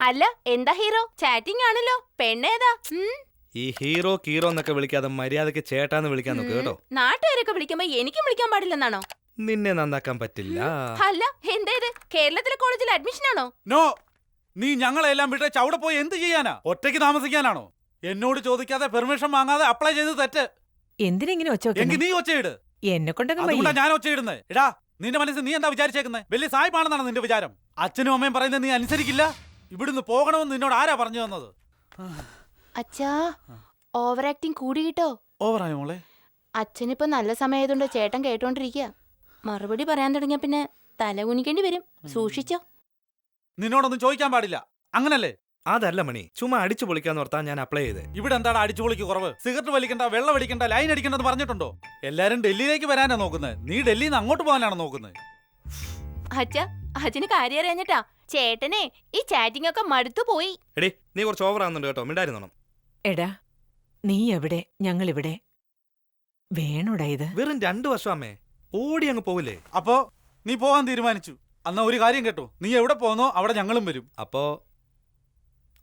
അല്ല എന്താ hero? Chatting ആണല്ലോ. പെണ്ണേതാ ഈ ഹീറോ കീറോ എന്നൊക്കെ വിളിക്കാതെ മര്യാദയ്ക്ക് ചേട്ടാന്ന് വിളിക്കാൻ നോക്ക് കേട്ടോ. നാട്ടുകാരൊക്കെ വിളിക്കുമ്പോ എനിക്കും വിളിക്കാൻ പാടില്ലെന്നാണോ? നിന്നെ നന്നാക്കാൻ പറ്റില്ല. അല്ല എന്തേത് ഇത്? കേരളത്തിലെ കോളേജിൽ അഡ്മിഷൻ ആണോ? നോ നീ ഞങ്ങളെല്ലാം വിട്ട് അവിടെ പോയി എന്ത് ചെയ്യാനാ? ഒറ്റയ്ക്ക് താമസിക്കാനാണോ? എന്നോട് ചോദിക്കാതെ പെർമിഷൻ വാങ്ങാതെ അപ്ലൈ ചെയ്ത് തെറ്റ്. എന്തിനെങ്ങനെ ഒച്ച? നീ ഒച്ചയിട്. എന്നെ അതുകൊണ്ടാ ഞാൻ ഒച്ചയിടുന്നേ. എടാ നിന്റെ മനസ്സിൽ നീ എന്താ വിചാരിച്ചേക്കുന്നത് വലിയ സായിപ്പാണെന്നാണ് നിന്റെ വിചാരം? അച്ഛനും അമ്മയും പറയുന്നത് നീ അനുസരിക്കില്ല? ഇവിടുന്ന് പോകണമെന്ന് നിന്നോട് ആരാ പറഞ്ഞു തന്നത്? അച്ഛാ ഓവർ ആക്ടിങ് കൂടി കിട്ടോ? ഓവറായോ മോളെ? അച്ഛനിപ്പോ നല്ല സമയമായതുകൊണ്ട് ചേട്ടൻ കേട്ടോണ്ടിരിക്കുക മറുപടി പറയാൻ തുടങ്ങിയ പിന്നെ തല കുനിക്കേണ്ടി വരും. സൂക്ഷിച്ചോ. നിന്നോടൊന്നും ചോദിക്കാൻ പാടില്ല. അങ്ങനല്ലേ? അതല്ല മണി. ചുമ്മാ അടിച്ചു പൊളിക്കാന്ന് ഓർത്താ ഞാൻ അപ്ലൈ ചെയ്ത്. ഇവിടെ എന്താണ് അടിച്ചു പൊളിക്ക് കുറവ്? സിഗരറ്റ് വലിക്കണ്ട വെള്ളം വലിക്കണ്ട ലൈൻ അടിക്കണ്ടെന്ന് പറഞ്ഞിട്ടുണ്ടോ? എല്ലാരും ഡൽഹിയിലേക്ക് വരാനാ നോക്കുന്നത് നീ ഡൽഹിയിൽ നിന്ന് അങ്ങോട്ട് പോകാനാണ് നോക്കുന്നത് അച്ഛാ അച്ഛന് കാര്യം അറിയാഞ്ഞിട്ടാ. ചേട്ടനെ ഈ ചാറ്റിംഗ് ഒക്കെ മടുത്തു പോയി. എടി നീ കുറച്ച് ഓവർ ആവുന്നുണ്ട് കേട്ടോ. മിണ്ടായിരുന്നോണം എടാ നീ എവിടെ? ഞങ്ങളിവിടെ. വേണോടാ ഇത്? വെറും രണ്ടു വർഷം അമ്മേ. ഓടി അങ്ങ് പോവില്ലേ? അപ്പോ നീ പോകാൻ തീരുമാനിച്ചു. അന്നാ ഒരു കാര്യം കേട്ടോ. നീ എവിടെ പോന്നോ അവിടെ ഞങ്ങളും വരും. അപ്പോ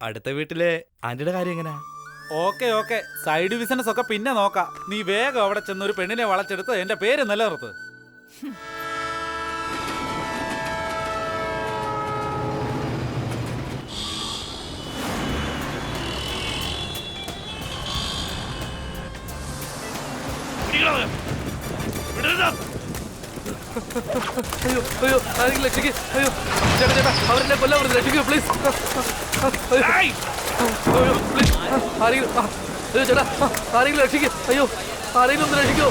അടുത്ത വീട്ടിലെ ആന്റിയുടെ കാര്യം എങ്ങനെയാ ഓക്കെ ഓക്കെ. സൈഡ് ബിസിനസ് ഒക്കെ പിന്നെ നോക്കാം. നീ വേഗം അവിടെ ചെന്ന് ഒരു പെണ്ണിനെ വളച്ചെടുത്ത് എന്റെ പേര് നിലനിർത്ത്. അയ്യോ അയ്യോ ആരെങ്കിലും രക്ഷിക്ക്. അയ്യോ ചേട്ടാ ചേട്ടാ അവരെന്നെ കൊല്ലാൻ പറഞ്ഞു രക്ഷിക്കൂ പ്ലീസ് അയ്യോ പ്ലീസ് ആരെങ്കിലും അയ്യോ ചേട്ടാ ആരെങ്കിലും രക്ഷിക്ക്. അയ്യോ ആരെങ്കിലും ഒന്ന് രക്ഷിക്കോ.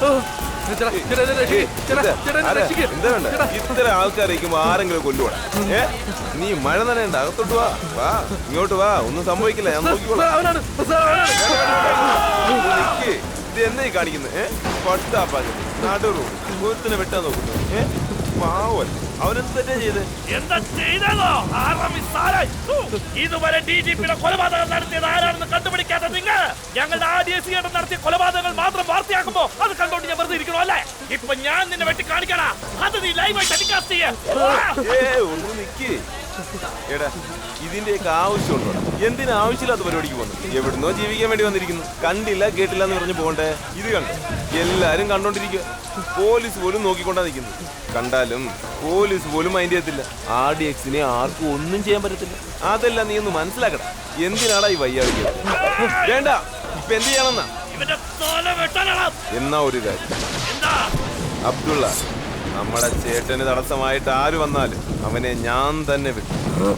ചേട്ടാ ഇത്ര ആൾക്കാരേക്കും ആരെങ്കിലും കൊല്ലുവാണ് ഏ? നീ മഴ നനയണ്ട അകത്തോട്ട് വാ. വാ ഇങ്ങോട്ട് വാ. ഒന്നും സംഭവിക്കില്ല ഞാൻ നോക്കിക്കോളാം. ഇത് എന്നീ കാണിക്കുന്നത് ഏ? പട്ടാപ്പാ നടു ഒരുത്തിനെ വെട്ടാൻ നോക്കുന്നു ഏ? ചെയ്ത് എന്താ ചെയ്തതോ ഇതുവരെ ഡി ജി പിയുടെ കൊലപാതകം നടത്തിയത് ആരാണെന്ന് കണ്ടുപിടിക്കാത്ത നിങ്ങൾ? ഞങ്ങളുടെ ആ ഡി എസ് നടത്തിയ കൊലപാതകങ്ങൾ മാത്രം വാർത്തയാക്കുമ്പോ അത് കണ്ടോണ്ട് ഞാൻ വെറുതെ ഇരിക്കണോ അല്ലേ? ഇപ്പൊ ഞാൻ നിന്നെ വെട്ടി കാണിക്കണ അത് നീ ലൈവായിട്ട് ടെലികാസ്റ്റ് ചെയ്യേ. എടാ ഇതിന്റെയൊക്കെ ആവശ്യമുണ്ടോ? എന്തിനാ ആവശ്യമില്ലാത്ത പരിപാടിക്ക് പോകുന്നു? എവിടുന്നോ ജീവിക്കാൻ വേണ്ടി വന്നിരിക്കുന്നു. കണ്ടില്ല കേട്ടില്ല എന്ന് പറഞ്ഞ് പോകണ്ടേ? ഇത് കണ്ടു? എല്ലാരും കണ്ടോണ്ടിരിക്കുക. പോലീസ് പോലും നോക്കിക്കൊണ്ടാ നിൽക്കുന്നു. കണ്ടാലും പോലീസ് പോലും മൈൻഡ് ചെയ്യത്തില്ല. ആർ ഡി എക്സിനെ ആർക്കും ഒന്നും ചെയ്യാൻ പറ്റത്തില്ല. അതല്ല നീ ഒന്ന് മനസ്സിലാക്കണം. എന്തിനാടാ ഈ വയ്യാവിക വേണ്ട. ഇപ്പൊ എന്ത് ചെയ്യണമെന്നാ? ഇവന്റെ തോല വെട്ടാനാണ് എന്നാ ഒരു കാര്യം. എന്താ? അബ്ദുള്ള നമ്മുടെ ചേട്ടന് തടസ്സമായിട്ട് ആര് വന്നാലും അവനെ ഞാൻ തന്നെ വിട്ടു.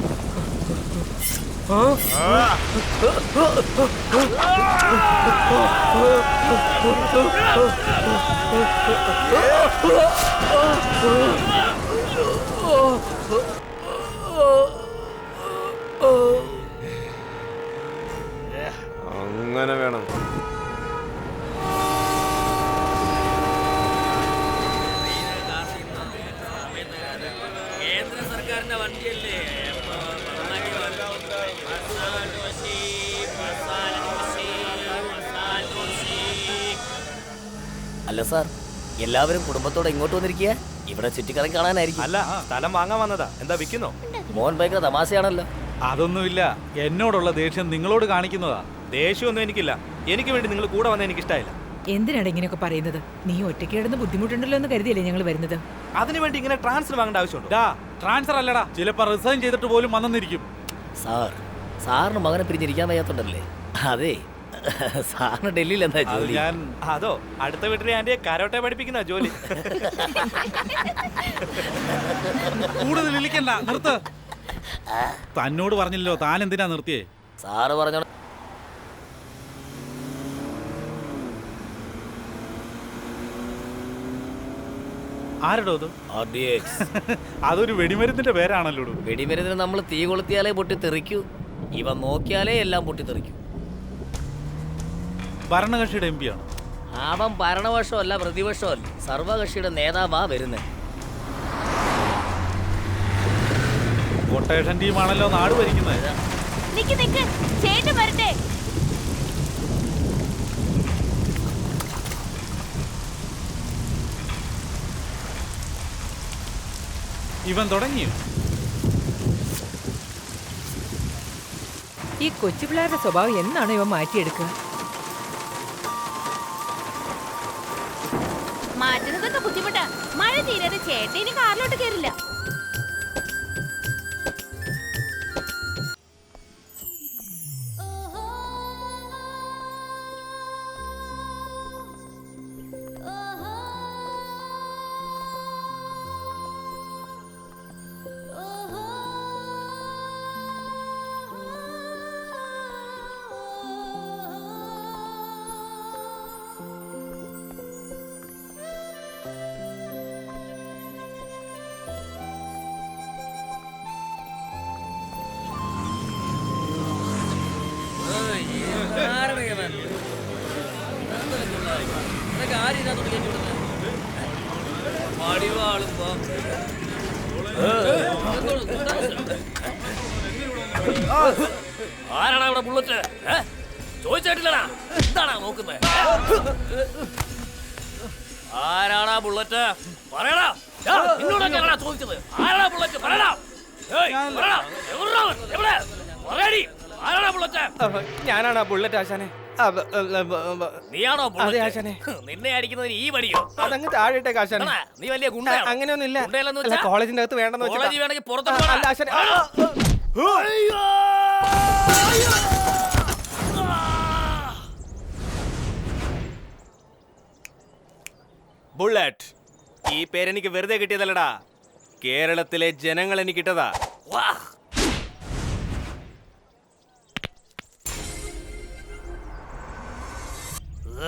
അങ്ങനെ അല്ല സാർ എല്ലാവരും കുടുംബത്തോടെ ഇങ്ങോട്ട് വന്നിരിക്കുക ഇവിടെ ചുറ്റിക്കറങ്ങി കാണാനായിരിക്കും. അല്ല സ്ഥലം വാങ്ങാൻ വന്നതാ. എന്താ വിൽക്കുന്നോ? മോൻ ഭയങ്കര തമാശയാണല്ലോ. അതൊന്നുമില്ല. എന്നോടുള്ള ദേഷ്യം നിങ്ങളോട് കാണിക്കുന്നതാ. ദേഷ്യമൊന്നും എനിക്കില്ല. എനിക്ക് വേണ്ടി നിങ്ങൾ കൂടെ വന്ന എനിക്ക് ഇഷ്ടമായില്ല എന്തിനാണ് ഇങ്ങനെയൊക്കെ പറയുന്നത്? നീ ഒറ്റയ്ക്ക് കിടന്ന് ബുദ്ധിമുട്ടുണ്ടല്ലോ എന്ന് കരുതിയല്ലേ ഞങ്ങൾ വരുന്നത്? അതിനുവേണ്ടി ഇങ്ങനെ ട്രാൻസ്ഫർ വാങ്ങേണ്ട ആവശ്യമുണ്ടോ? ട്രാൻസ്ഫർ അല്ലടാ. ചിലപ്പോൾ റിസൈൻ ചെയ്തിട്ട് പോലും വന്നെന്നിരിക്കും. സാർ സാറിന് മകനെ പിരിഞ്ഞിരിക്കാൻ വയ്യാത്തുണ്ടല്ലേ? അതെ സാറിന് ഡൽഹിയിൽ എന്താ ജോലി? ഞാൻ അതോ അടുത്ത വീട്ടിലെ ആന്റിയെ കരോട്ടെ പഠിപ്പിക്കുന്ന ജോലി. കൂടുതൽ ഇളിക്കണ്ട നിർത്ത്. തന്നോട് പറഞ്ഞില്ലല്ലോ താൻ എന്തിനാ നിർത്തിയേ? സാറ് പറഞ്ഞോ ആരടോ അത്? അതൊരു വെടിമരുന്നിന്റെ പേരാണല്ലോ വെടിമരുന്നിന് നമ്മൾ തീ കൊളുത്തിയാലേ പൊട്ടി തെറിക്കൂ ഇവ നോക്കിയാലേ എല്ലാം പൊട്ടിത്തെറിക്കൂ. ഭരണകക്ഷിയുടെ എം ആണ്. അവൻ ഭരണപക്ഷമല്ല പ്രതിപക്ഷമല്ല സർവകക്ഷിയുടെ നേതാവാ വരുന്നത് കൊട്ടേഷൻ ടീമാണല്ലോ നാട് ഭരിക്കുന്നത് നിക്ക് നിക്ക്. ഇവൻ തുടങ്ങി ഈ കൊച്ചു പിള്ളേരുടെ സ്വഭാവം എന്നാണ് ഇവ മാറ്റിയെടുക്കുക? തീരാതെ ചേട്ടൻ കാറിലോട്ട് കയറില്ല ആരാണ് അവിടെ ബുള്ളറ്റ് ചോദിച്ചിട്ടില്ലടാ. എന്താണാ നോക്കുന്നത് ആരാണാ ബുള്ളറ്റ് പറയടാ. യാ, നിന്നോടൊക്കെയാണടാ ചോദിച്ചത്. ആരാടാ ബുള്ളറ്റ് പറയടാ. ആരാടാ ഞാനാണ് ബുള്ളറ്റ് ആശാനെ. നീയാണോ അതെ, ആശാനെ. നിന്നെ അടിക്കുന്നതിന് ഈ വടിയോ അതങ്ങ് താഴെട്ടെ ആശാനെ ആണാ? നീ വലിയ ഗുണ്ടയാണോ? അങ്ങനെയൊന്നുമില്ല ഗുണ്ടയല്ലെന്ന് അല്ല, വെച്ചാ? കോളേജിന്റെ അകത്ത് വേണ്ടെന്ന് വെച്ചിട്ടാ. കോളേജിൽ വേണമെങ്കിൽ പുറത്ത് ആ, അല്ല ആശാനെ ആ, അയ്യോ! ബുള്ളറ്റ് ഈ പേരെനിക്ക് വെറുതെ കിട്ടിയതല്ലടാ കേരളത്തിലെ ജനങ്ങൾ എനിക്ക് കിട്ടതാ വാ. എന്റെ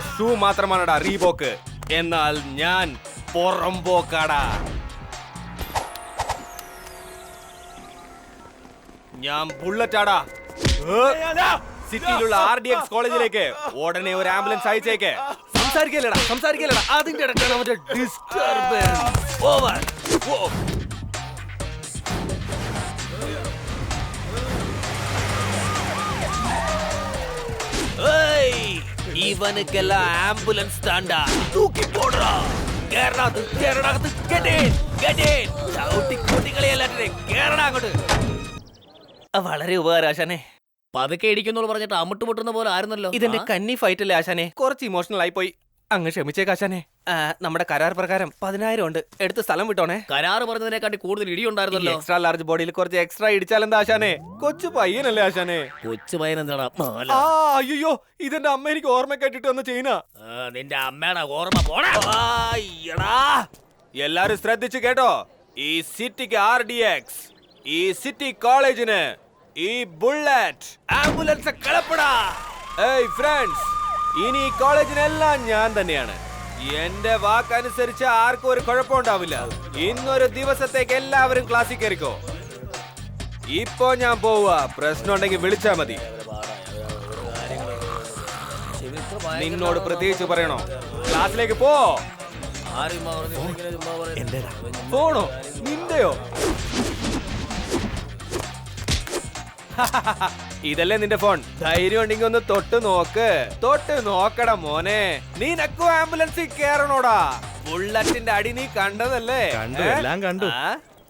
ഷൂ മാത്രമാണടാ റീബോക്ക്. എന്നാൽ ഞാൻ പുറംപോക്കാടാ. ഞാൻ ബുള്ളറ്റാടാ. സിറ്റിയിലുള്ള ആർ ഡി എക്സ് കോളേജിലേക്ക് ഉടനെ ഒരു ആംബുലൻസ് അയച്ചേക്ക്. സംസാരിക്കലടാ സംസാരിക്കലടാ അതിന്റെ ഇടയ്ക്കാണ് അവന്റെ ഡിസ്റ്റർബൻസ് ഓവർ ഇവനുക്കെല്ലാം ആംബുലൻസ് താണ്ടാ. തൂക്കി പോടാ കേരളത്ത് കേരളത്ത് ചവിട്ടി കുട്ടികളെയല്ലാട്ടെ കേരള അങ്ങോട്ട്. ആ, വളരെ ഉപകാരം ആശാനെ. പതുക്കെ ഇടിക്കുന്നു പറഞ്ഞിട്ട് അമ്മുട്ട് പൊട്ടുന്ന പോലെ ആയിരുന്നല്ലോ. ഇതെന്റെ കന്നി ഫൈറ്റ് അല്ലേ ആശാനെ? കുറച്ച് ഇമോഷണൽ ആയി പോയി. അങ്ങ് ക്ഷമിച്ചേക്ക് കാശാനെ നമ്മുടെ കരാർ പ്രകാരം പതിനായിരം ഉണ്ട്. എടുത്ത് സ്ഥലം വിട്ടോണേ. കരാർ പറഞ്ഞതിനെക്കാട്ടി കൂടുതൽ ഇടി ഉണ്ടായിരുന്നല്ലോ. എക്സ്ട്രാ ലാർജ് ബോഡിയിൽ കുറച്ച് എക്സ്ട്രാ ഇടിച്ചാലെന്താ ആശാനെ? കൊച്ചു പയ്യനല്ലേ ആശാനെ? കൊച്ചു പയ്യൻ എന്താണ് ആ അയ്യോ ഇതെന്റെ അമ്മ എനിക്ക് ഓർമ്മ കേട്ടിട്ട് വന്ന ചെയ്യുന്ന. നിന്റെ അമ്മയുടെ ഓർമ്മ പോടാ. എല്ലാരും ശ്രദ്ധിച്ചു കേട്ടോ. ഈ സിറ്റിക്ക് ആർ ഡി എക്സ് ഈ സിറ്റി കോളേജിന് ഈ ബുള്ളറ്റ് ആംബുലൻസ് കളപ്പടാ ഏയ് ഫ്രണ്ട്സ് ഇനി ഈ കോളേജിനെല്ലാം ഞാൻ തന്നെയാണ്. എന്റെ വാക്കനുസരിച്ച് ആർക്കും ഒരു കുഴപ്പമുണ്ടാവില്ല ഇന്നൊരു ദിവസത്തേക്ക് എല്ലാവരും ക്ലാസ്സിൽ കയറിക്കോ. ഇപ്പോ ഞാൻ പോവുക. പ്രശ്നം ഉണ്ടെങ്കിൽ വിളിച്ചാ മതി. നിന്നോട് പ്രത്യേകിച്ച് പറയണോ? ക്ലാസ്സിലേക്ക് പോ. ഫോണോ? നിന്റെയോ? ഇതല്ലേ നിന്റെ ഫോൺ? ധൈര്യം ഉണ്ടെങ്കിൽ ഒന്ന് തൊട്ട് നോക്ക്. തൊട്ട് നോക്കടാ മോനെ. നീ നക്കോ ആംബുലൻസിൽ കേറണോടാ. ബുള്ളറ്റിന്റെ അടി നീ കണ്ടതല്ലേ? കണ്ടു എല്ലാം കണ്ടു?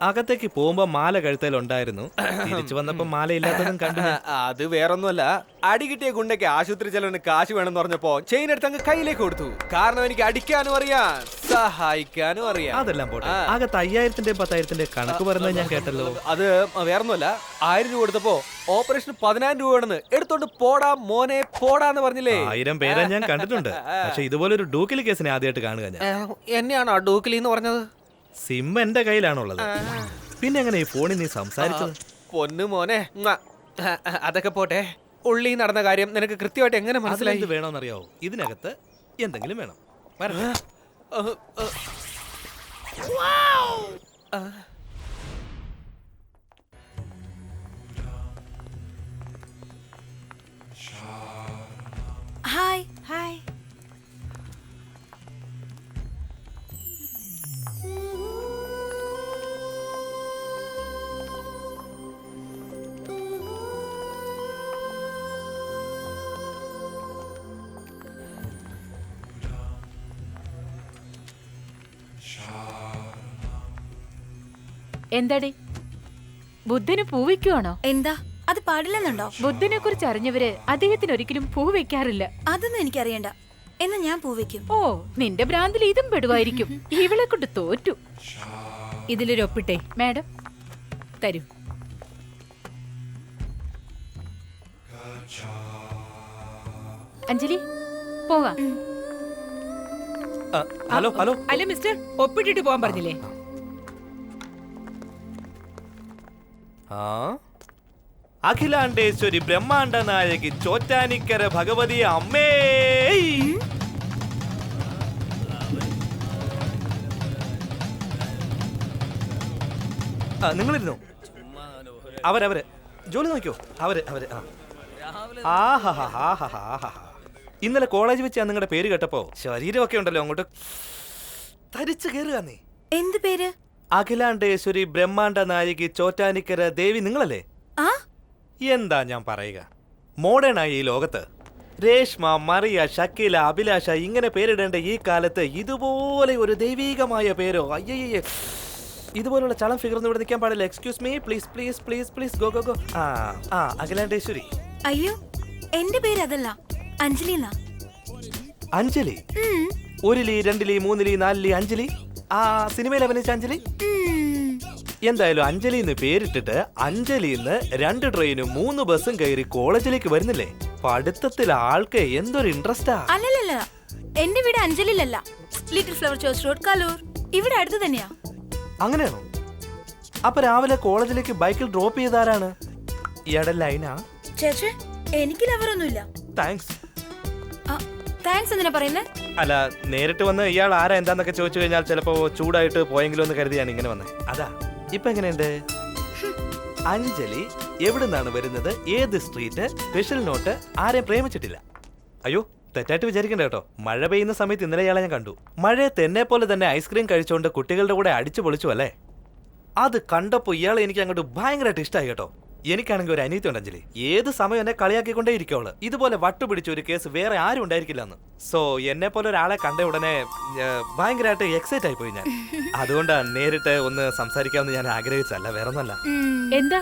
അകത്തേക്ക് പോകുമ്പോ മാല കഴുത്തലുണ്ടായിരുന്നു. തിരിച്ചു വന്നപ്പോ മാല ഇല്ലാത്തതും കണ്ടു. അത് വേറൊന്നുമല്ല. അടി കിട്ടിയ ഗുണ്ടയ്ക്ക് ആശുപത്രി ചെലവിന് കാശ് വേണമെന്ന് പറഞ്ഞപ്പോ ചെയിൻ എടുത്ത് അങ്ങ് കയ്യിലേക്ക് കൊടുത്തു. കാരണം എനിക്ക് അടിക്കാനും അറിയാം സഹായിക്കാനും അറിയാം. അതെല്ലാം പോട്ടെ. അകത്ത് അയ്യായിരത്തിന്റെ പത്തായിരത്തിന്റെ കണക്ക് പറയുന്നത് ഞാൻ കേട്ടല്ലോ. അത് വേറൊന്നുമല്ല. ആയിരം രൂപ കൊടുത്തപ്പോ ഓപ്പറേഷൻ പതിനായിരം രൂപ വേണമെന്ന് എടുത്തോണ്ട് പോടാ മോനെ പോടാന്ന് പറഞ്ഞില്ലേ? ആയിരം പേരെ ഞാൻ കണ്ടിട്ടുണ്ട്. പക്ഷെ ഇതുപോലെ ഒരു ഡൂക്കിലി കേസിനെ ആദ്യമായിട്ട് കാണുക ഞാൻ. എന്നെയാണോ ഡൂക്കിലി എന്ന് പറഞ്ഞത്? സിം എന്റെ കയ്യിലാണുള്ളത്. പിന്നെ എങ്ങനെ ഈ ഫോണിൽ നീ സംസാരിച്ചത്? പൊന്നു മോനെ. മ്വാ. അതൊക്കെ പോട്ടെ. ഉള്ളി നടന്ന കാര്യം നിനക്ക് കൃത്യമായിട്ട് എങ്ങനെ മനസ്സിലായി? അതിലെന്ത് വേണമെന്നറിയാവോ ഇതിനകത്ത് എന്തെങ്കിലും വേണം. ആ. എന്താടി? ബുദ്ധന് പൂ വെക്കുവാണോ? എന്താ? അത് പാടില്ലെന്നുണ്ടോ? ബുദ്ധനെ കുറിച്ച് അറിഞ്ഞവര് അദ്ദേഹത്തിന് ഒരിക്കലും പൂ വെക്കാറില്ല. അതൊന്നും എനിക്കറിയണ്ട. എന്നാ ഞാൻ പൂ വെക്കും. ഓ നിന്റെ ഭ്രാന്തിൽ ഇതും പെടുവായിരിക്കും. ഇവളെ കൊണ്ട് തോറ്റു. ഇതിലൊരു ഒപ്പിട്ടെ മാഡം. തരൂ. അഞ്ജലി പോകാം. Hello hello. അല്ല മിസ്റ്റർ ഒപ്പിട്ടിട്ട് പോകാൻ പറഞ്ഞില്ലേ? ആ? അഖിലാണ്ടേശ്വരി ബ്രഹ്മാണ്ട നായകി ചോറ്റാനിക്കര ഭഗവതി അമ്മേ. നിങ്ങളിരുന്നു? അവരവര്. ജോലി നോക്കിയോ? അവർ അവർ ആ. ആഹാഹാഹാഹാഹാഹാ. ഇന്നലെ കോളേജ് വെച്ച് ഞാൻ നിങ്ങളുടെ പേര് കേട്ടപ്പോ ശരീരമൊക്കെ ഉണ്ടല്ലോ അങ്ങോട്ട് തരിച്ചു കയറുക നീ. എന്ത് പേര്? അഖിലാണ്ടേശ്വരി ബ്രഹ്മാണ്ട നായികി ചോറ്റാനിക്കര ദേവി നിങ്ങളല്ലേ? ആ? എന്താ ഞാൻ പറയുക? മോഡേൺ ആയി ഈ ലോകത്ത്. രേഷ്മ മറിയ ഷക്കീല അഭിലാഷ ഇങ്ങനെ പേരിടേണ്ട ഈ കാലത്ത് ഇതുപോലെ ഒരു ദൈവീകമായ പേരോ അയ്യേ ഇതുപോലുള്ള ചളം ഫിഗർ ഒന്നും ഇവിടെ നിൽക്കാൻ പാടില്ല. Excuse me please please please please go go go ആ ആ അഖിലാണ്ടേശ്വരി. അയ്യോ എന്റെ പേര് അതല്ല അഞ്ജലി അഞ്ജലി? ഒരിലി രണ്ടിലി മൂന്നിലി നാലിലി അഞ്ജലി ആ സിനിമയിൽ അഭിനയിച്ച അഞ്ജലി? എന്തായാലും അഞ്ജലി എന്ന് പേരിട്ടിട്ട് അഞ്ജലി എന്ന് രണ്ട് ട്രെയിനും മൂന്ന് ബസ്സും കയറി കോളേജിലേക്ക് വരുന്നില്ലേ? പഠിത്തത്തിൽ ആൾക്ക് എന്തൊരു ഇൻട്രസ്റ്റാ അല്ലല്ല എന്റെ വീട് അഞ്ജലിയിലല്ല ലിറ്റിൽ ഫ്ലവർ ചോസ് റോഡ് കാലൂർ. ഇവിടെ അടുത്ത് തന്നെയാ. അങ്ങനെയാണോ? അപ്പൊ രാവിലെ കോളേജിലേക്ക് ബൈക്കിൽ ഡ്രോപ്പ് ചെയ്താരാണ്? ഇയാടെ ലൈനാ. ചേച്ചേ എനിക്ക് ലവറൊന്നുമില്ല താങ്ക്സ് താങ്ക്സ് എന്തിനാ പറയുന്നേ? അല്ല നേരിട്ട് വന്ന് ഇയാൾ ആരാ എന്താന്നൊക്കെ ചോദിച്ചു കഴിഞ്ഞാൽ ചിലപ്പോ ചൂടായിട്ട് പോയെങ്കിലും എന്ന് കരുതിയാണ് ഇങ്ങനെ വന്നത് അതാ ഇപ്പൊ എങ്ങനെയുണ്ട്? അഞ്ജലി എവിടുന്നാണ് വരുന്നത്? ഏത് സ്ട്രീറ്റ്? Special not? ആരെയും പ്രേമിച്ചിട്ടില്ല. അയ്യോ തെറ്റായിട്ട് വിചാരിക്കണ്ട കേട്ടോ. മഴ പെയ്യുന്ന സമയത്ത് ഇന്നലെ ഇയാളെ ഞാൻ കണ്ടു. മഴയത്ത് എന്നെ പോലെ തന്നെ ഐസ്ക്രീം കഴിച്ചുകൊണ്ട് കുട്ടികളുടെ കൂടെ അടിച്ചു പൊളിച്ചു അല്ലേ? അത് കണ്ടപ്പോ ഇയാളെ എനിക്ക് അങ്ങോട്ട് ഭയങ്കരമായിട്ട് ഇഷ്ടമായി കേട്ടോ. എനിക്കാണെങ്കിൽ ഒരു അനീതി ഉണ്ട് അഞ്ജലി. ഏത് സമയം എന്നെ കളിയാക്കിക്കൊണ്ടേ ഇരിക്കവൾ ഇതുപോലെ വട്ടുപിടിച്ച ഒരു കേസ് വേറെ ആരും ഉണ്ടായിരിക്കില്ല എന്ന് സോ എന്നെ പോലെ ഒരാളെ കണ്ട ഉടനെ ഭയങ്കരമായിട്ട് എക്സൈറ്റ് ആയി പോയി ഞാൻ. അതുകൊണ്ടാണ് നേരിട്ട് ഒന്ന് സംസാരിക്കാമെന്ന് ഞാൻ ആഗ്രഹിച്ചല്ല വേറെ ഒന്നല്ല എന്താ?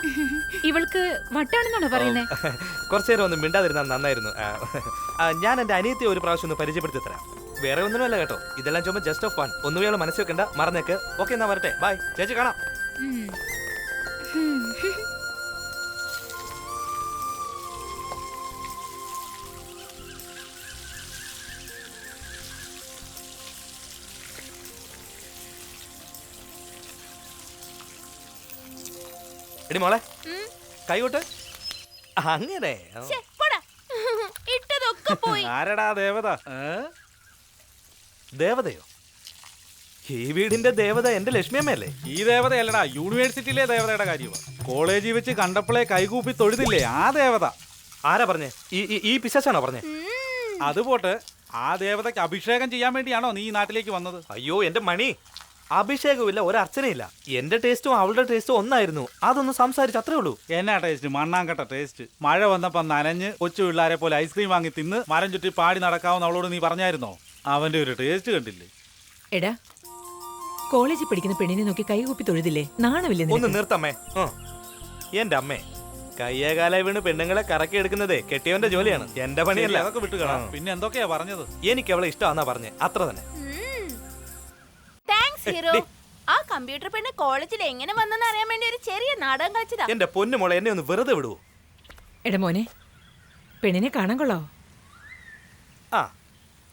ഇവൾക്ക് വട്ടാണെന്നാണോ കുറച്ചു നേരം ഒന്ന് മിണ്ടാതിരുന്നാൽ നന്നായിരുന്നു. ഞാൻ എന്റെ അനിയത്തെ ഒരു പ്രാവശ്യം ഒന്ന് പരിചയപ്പെടുത്തി തരാം. വേറെ ഒന്നുമല്ല കേട്ടോ. ഇതെല്ലാം ചുമ്മാ ജസ്റ്റ് ഓഫ് ഫൺ ഒന്നും ഇയാൾ മനസ്സിൽ വെക്കണ്ട. മറന്നേക്ക്. ഓക്കെ എന്നാ വരട്ടെ. ബൈ ചേച്ചി കാണാം. എടി മോളെ കൈവിട്ട് അങ്ങനെ. ഇട്ടതൊക്കെ പോയി. ആരടാ ദേവത? ദേവതയോ? ഈ വീടിന്റെ ദേവത എന്റെ ലക്ഷ്മിയമ്മയല്ലേ ഈ ദേവതയല്ലടാ യൂണിവേഴ്സിറ്റിയിലെ ദേവതയുടെ കാര്യമാണ് കോളേജിൽ വെച്ച് കണ്ടപ്പോളെ കൈകൂപ്പി തൊഴുതില്ലേ ആ ദേവത? ആരാ പറഞ്ഞേ? ഈ ഈ- ഈ പിശാച്ചാണോ പറഞ്ഞേ? അതുപോട്ട് ആ ദേവതയ്ക്ക് അഭിഷേകം ചെയ്യാൻ വേണ്ടിയാണോ നീ ഈ നാട്ടിലേക്ക് വന്നത്? അയ്യോ എന്റെ മണി. അഭിഷേകമില്ല ഒരർച്ചനയില്ല. അർച്ചനയില്ല എന്റെ ടേസ്റ്റും അവളുടെ ടേസ്റ്റും ഒന്നായിരുന്നു. അതൊന്ന് സംസാരിച്ച് അത്രേ ഉള്ളൂ. എന്നാ ടേസ്റ്റ്? മണ്ണാങ്കട്ട ടേസ്റ്റ്. മഴ വന്നപ്പോ നനഞ്ഞ് കൊച്ചു പിള്ളേരെ പോലെ ഐസ്ക്രീം വാങ്ങി തിന്ന് മരം ചുറ്റി പാടി നടക്കാവുന്ന അവളോട് നീ പറഞ്ഞായിരുന്നോ? അവന്റെ ഒരു ടേസ്റ്റ് കണ്ടില്ലേ? എടാ കോളേജിൽ പഠിക്കുന്ന പെണ്ണിനെ നോക്കി കൈകൂപ്പി തൊഴുതില്ലേ? നാണമില്ലേ ഒന്ന് നിനക്ക്? നിർത്തമ്മേ. എന്റെ അമ്മേ കയ്യേകാലായി വീണ് പെണ്ണുങ്ങളെ കറക്കി എടുക്കുന്നതേ കെട്ടിയവന്റെ ജോലിയാണ്. എന്റെ പണിയല്ല. അതൊക്കെ വിട്ടുകളാ. ആ. പിന്നെ എന്തൊക്കെയാ പറഞ്ഞത്? എനിക്ക് അവളെ ഇഷ്ടമാന്നാ പറഞ്ഞേ. അത്ര തന്നെ. ഹീറോ ആ കമ്പ്യൂട്ടർ പെണ്ണ് കോളേജിൽ എങ്ങനെ വന്നെന്ന് അറിയാൻ വേണ്ടി ഒരു ചെറിയ നാടകം കളിച്ചതാ. എന്റെ പൊന്നു മോളെ എന്നെ ഒന്ന് വെറുതെ വിടുവോ എടാ മോനെ പെണ്ണിനെ കാണാൻ കൊള്ളാവോ? ആ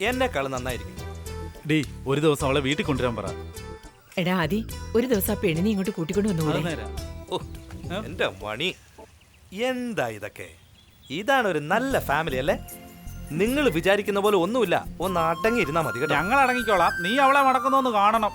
എന്നെക്കാളും നന്നായിരിക്കും. ഡീ ഒരു ദിവസം അവളെ വീട്ടിൽ കൊണ്ടുവരാൻ പറ. എടാ ആദി ഒരു ദിവസം ആ പെണ്ണിനെ ഇങ്ങോട്ട് കൂട്ടിക്കൊണ്ട് വന്നു ഓ എന്റെ മണി എന്താ ഇതൊക്കെ? ഇതാണ് ഒരു നല്ല ഫാമിലി അല്ലേ? നിങ്ങൾ വിചാരിക്കുന്ന പോലെ ഒന്നുമില്ല ഒന്ന് അടങ്ങി ഇരുന്നാ മതി കേട്ടോ. ഞങ്ങൾ അടങ്ങിക്കോളാം നീ അവളെ മടക്കുന്നൊന്ന് കാണണം.